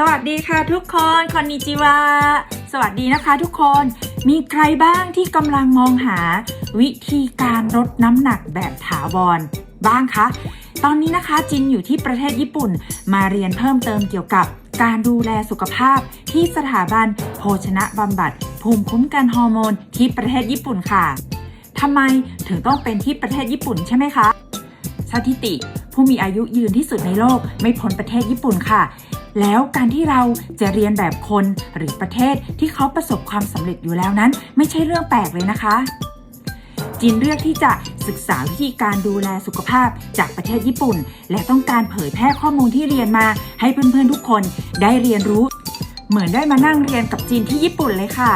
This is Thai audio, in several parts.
สวัสดีค่ะทุกคนคอนนิจิวา สวัสดีนะคะทุกคน มีใครบ้างที่กำลังมองหาวิธีการลดน้ำหนักแบบถาวรบ้างคะ ตอนนี้นะคะจินอยู่ที่ประเทศญี่ปุ่น มาเรียนเพิ่มเติมเกี่ยวกับการดูแลสุขภาพที่สถาบันโภชนะบำบัด ภูมิคุ้มกันฮอร์โมนที่ประเทศญี่ปุ่นค่ะทำไมถึงต้องเป็นที่ประเทศญี่ปุ่นใช่ไหมคะ สถิติผู้มีอายุยืนที่สุดในโลกไม่พ้นประเทศญี่ปุ่นค่ะ แล้วการที่เราจะเรียนแบบคนหรือประเทศที่เขาประสบความสำเร็จอยู่แล้วนั้น ไม่ใช่เรื่องแปลกเลยนะคะจินเลือกที่จะศึกษาวิธีการดูแลสุขภาพจากประเทศญี่ปุ่น และต้องการเผยแพร่ข้อมูลที่เรียนมาให้เพื่อนๆทุกคนได้เรียนรู้ เหมือนได้มานั่งเรียนกับจีนที่ญี่ปุ่นเลยค่ะ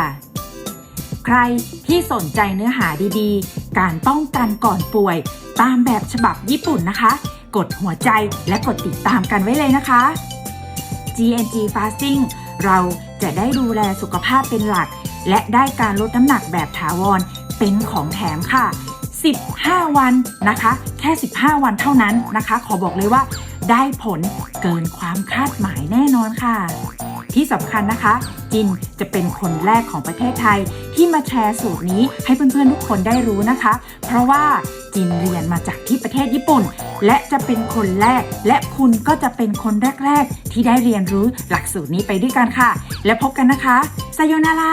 ใครที่สนใจเนื้อหาดีๆ การป้องกันก่อนป่วย ตามแบบฉบับญี่ปุ่นนะคะ กดหัวใจและกดติดตามกันไว้เลยนะคะ GNG Fasting เราจะได้ดูแลสุขภาพเป็นหลัก และได้การลดน้ำหนักแบบถาวรเป็นของแถมค่ะ 15 วันนะคะ แค่ 15 วันเท่านั้นนะคะ ขอบอกเลยว่า ได้ผลเกินความคาดหมายแน่นอนค่ะ ที่สำคัญนะคะ จินจะเป็นคนแรกของประเทศไทย ที่มาแชร์สูตรนี้ให้เพื่อนๆทุกคนได้รู้นะคะ เพราะว่า จินเรียนมาจากที่ประเทศญี่ปุ่น และจะเป็นคนแรก และคุณก็จะเป็นคนแรก ๆ ที่ได้เรียนรู้หลักสูตรนี้ไปด้วยกันค่ะ และพบกันนะคะไซโยนารา